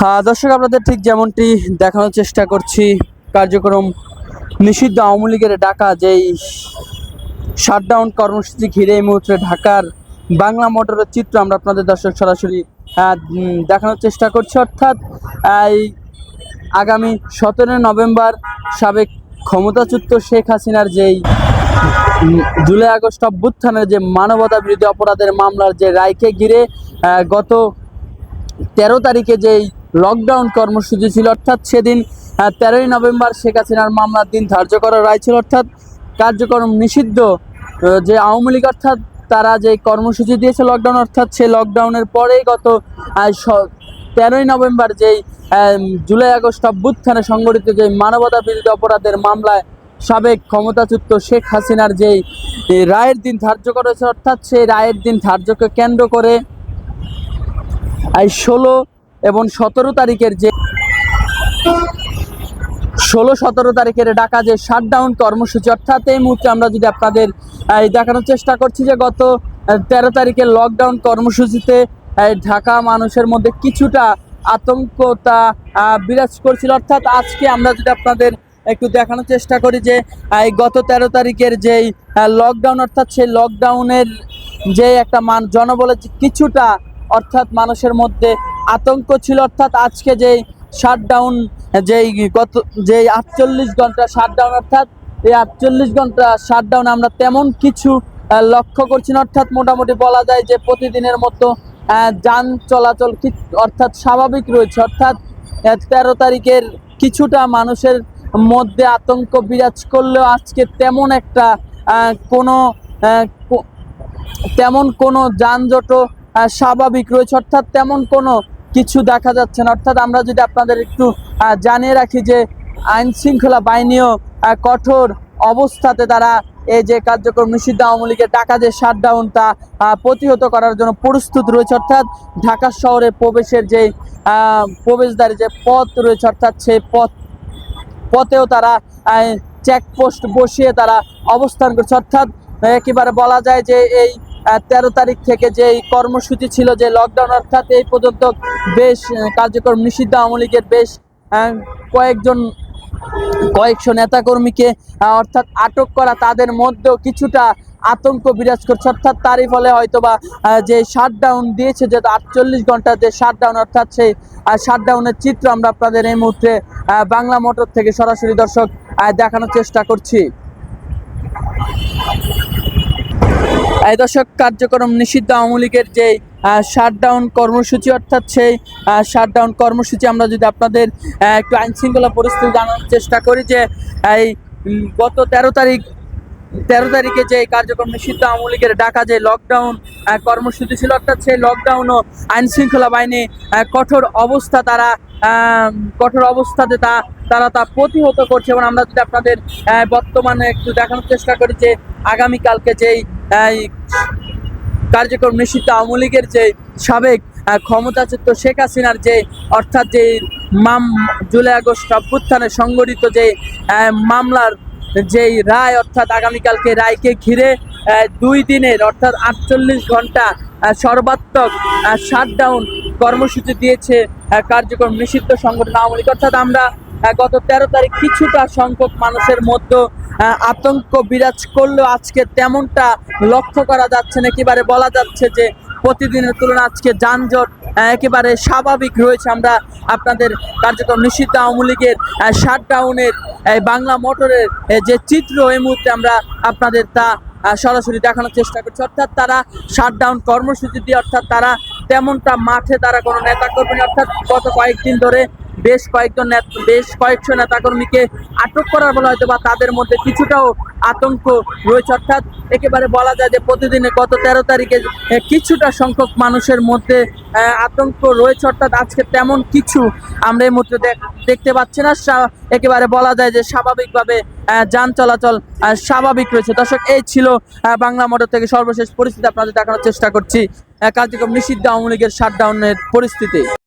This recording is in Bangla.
দর্শক, আপনাদের ঠিক যেমনটি দেখানোর চেষ্টা করছি, কার্যক্রম নিষিদ্ধ আওয়ামী লীগের ডাকা যেই শাটডাউন কর্মসূচি ঘিরে এই মুহূর্তে ঢাকার বাংলা মোটরের চিত্র আমরা আপনাদের দর্শক সরাসরি দেখানোর চেষ্টা করছি। অর্থাৎ এই আগামী সতেরোই নভেম্বর সাবেক ক্ষমতাচ্যুত শেখ হাসিনার যেই জুলাই আগস্ট অভ্যুত্থানের যে মানবতা বিরোধী অপরাধের মামলার যে রায়কে ঘিরে গত তেরো তারিখে যেই লকডাউন কর্মসূচি ছিল। অর্থাৎ সেদিন তেরোই নভেম্বর শেখ হাসিনার মামলার দিন ধার্য করা রায় ছিল। অর্থাৎ কার্যক্রম নিষিদ্ধ যে আওয়ামী লীগ, অর্থাৎ তারা যে কর্মসূচি দিয়েছে লকডাউন, অর্থাৎ সেই লকডাউনের পরেই গত তেরোই নভেম্বর যেই জুলাই আগস্ট অভ্যুত্থানে সংগঠিত যে মানবতা বিরোধী অপরাধের মামলায় সাবেক ক্ষমতাচ্যুত শেখ হাসিনার যেই রায়ের দিন ধার্য করেছে, অর্থাৎ সেই রায়ের দিন ধার্যকে কেন্দ্র করে ষোলো এবং সতেরো তারিখের যে ষোলো সতেরো তারিখের ডাকা যে শাটডাউন কর্মসূচি, অর্থাৎ এই মুহূর্তে আমরা যদি আপনাদের দেখানোর চেষ্টা করছি যে গত তেরো তারিখের লকডাউন কর্মসূচিতে ঢাকা মানুষের মধ্যে কিছুটা আতঙ্কতা বিরাজ করছিল। অর্থাৎ আজকে আমরা যদি আপনাদের একটু দেখানোর চেষ্টা করি যে এই গত তেরো তারিখের যেই লকডাউন অর্থাৎ সেই লকডাউনের যে একটা মান, জনবলের কিছুটা, অর্থাৎ মানুষের মধ্যে আতঙ্ক ছিল, অর্থাৎ আজকে যেই শাটডাউন যেই গত, যেই আটচল্লিশ ঘণ্টা শাটডাউন অর্থাৎ এই আটচল্লিশ ঘণ্টা শাটডাউন আমরা তেমন কিছু লক্ষ্য করছি না। অর্থাৎ মোটামুটি বলা যায় যে প্রতিদিনের মতো যান চলাচল অর্থাৎ স্বাভাবিক রয়েছে। অর্থাৎ তেরো তারিখের কিছুটা মানুষের মধ্যে আতঙ্ক বিরাজ করলেও আজকে তেমন একটা কোনো তেমন কোনো যানজটও স্বাভাবিক রয়েছে। অর্থাৎ তেমন কোনো কিছু দেখা যাচ্ছে না। অর্থাৎ আমরা যদি আপনাদের একটু জানিয়ে রাখি যে আইন শৃঙ্খলা বাহিনীও কঠোর অবস্থাতে তারা এই যে কার্যক্রম নিষিদ্ধ আওয়ামী লীগের টাকা যে শাটডাউনটা আহ, প্রতিহত করার জন্য প্রস্তুত রয়েছে। অর্থাৎ ঢাকা শহরে প্রবেশের যে প্রবেশদ্বারে যে পথ রয়েছে অর্থাৎ সেই পথ পথেও তারা চেকপোস্ট বসিয়ে তারা অবস্থান করছে। অর্থাৎ একেবারে বলা যায় যে এই তেরো তারিখ থেকে যে এই কর্মসূচি ছিল যে লকডাউন অর্থাৎ এই পর্যন্ত বেশ কার্যক্রম নিষিদ্ধ আওয়ামী লীগের বেশ কয়েকজন, কয়েকশো নেতাকর্মীকে অর্থাৎ আটক করা, তাদের মধ্যেও কিছুটা আতঙ্ক বিরাজ করছে। অর্থাৎ তারই ফলে হয়তোবা যে শাটডাউন দিয়েছে, যে আটচল্লিশ ঘণ্টা যে শাটডাউন অর্থাৎ সেই শাটডাউনের চিত্র আমরা আপনাদের এই মুহূর্তে বাংলা মোটর থেকে সরাসরি দর্শক দেখানোর চেষ্টা করছি। এই কার্যক্রম নিষিদ্ধ আওয়ামী লীগের যে শাটডাউন কর্মসূচি, অর্থাৎ সেই শাটডাউন কর্মসূচি আমরা যদি আপনাদের একটু আইন শৃঙ্খলা পরিস্থিতি জানানোর চেষ্টা করি যে, এই গত তেরো তারিখ, তেরো তারিখে যে কার্যক্রম নিষিদ্ধ আওয়ামী লীগের ডাকা যে লকডাউন কর্মসূচি ছিল, অর্থাৎ সেই লকডাউনও আইন শৃঙ্খলা বাহিনী কঠোর অবস্থা তারা কঠোর অবস্থাতে তা, তারা তা প্রতিহত করছে এবং আমরা যদি আপনাদের বর্তমানে একটু দেখানোর চেষ্টা করি যে, আগামীকালকে যেই কার্যক্রম নিষিদ্ধ আওয়ামী লীগের যে সাবেক ক্ষমতাচ্যুত শেখ হাসিনার যে, অর্থাৎ যে মাম, জুলাই আগস্ট অভ্যুত্থানে সংগঠিত যে মামলার যেই রায়, অর্থাৎ আগামীকালকে রায়কে ঘিরে দুই দিনের, অর্থাৎ আটচল্লিশ ঘণ্টা সর্বাত্মক শাটডাউন কর্মসূচি দিয়েছে কার্যক্রম নিষিদ্ধ সংগঠন আওয়ামী লীগ। অর্থাৎ আমরা গত তেরো তারিখ কিছুটা সংখ্যক মানুষের মধ্যে আতঙ্ক বিরাজ করলেও আজকে তেমনটা লক্ষ্য করা যাচ্ছে না। একেবারে বলা যাচ্ছে যে প্রতিদিনের তুলনায় আজকে যানজট একেবারে স্বাভাবিক রয়েছে। আমরা আপনাদের কার্যক্রম নিষিদ্ধ আওয়ামী লীগের শাটডাউনের বাংলা মোটরের যে চিত্র, এই মুহূর্তে আমরা আপনাদের তা সরাসরি দেখানোর চেষ্টা করছি। অর্থাৎ তারা শাটডাউন কর্মসূচি দিয়ে, অর্থাৎ তারা তেমনটা মাঠে তারা কোনো নেতা কর্মী অর্থাৎ গত কয়েকদিন ধরে বেশ কয়েকজন বেশ কয়েকশো নেতাকর্মীকে আটক করার বলা হয়তো বা তাদের মধ্যে কিছুটাও আতঙ্ক রয়েছে। অর্থাৎ একেবারে বলা যায় যে প্রতিদিনে গত তেরো তারিখে কিছুটা সংখ্যক মানুষের মধ্যে আতঙ্ক রয়েছে। অর্থাৎ আজকে তেমন কিছু আমরা এই মুহূর্তে দেখ- দেখতে পাচ্ছি না। একেবারে বলা যায় যে স্বাভাবিকভাবে যান চলাচল স্বাভাবিক রয়েছে। দর্শক, এই ছিল বাংলা মোটর থেকে সর্বশেষ পরিস্থিতি। আপনাদের দেখানোর চেষ্টা করছি কার্যক্রম নিষিদ্ধ আওয়ামী লীগের শাটডাউনের পরিস্থিতি।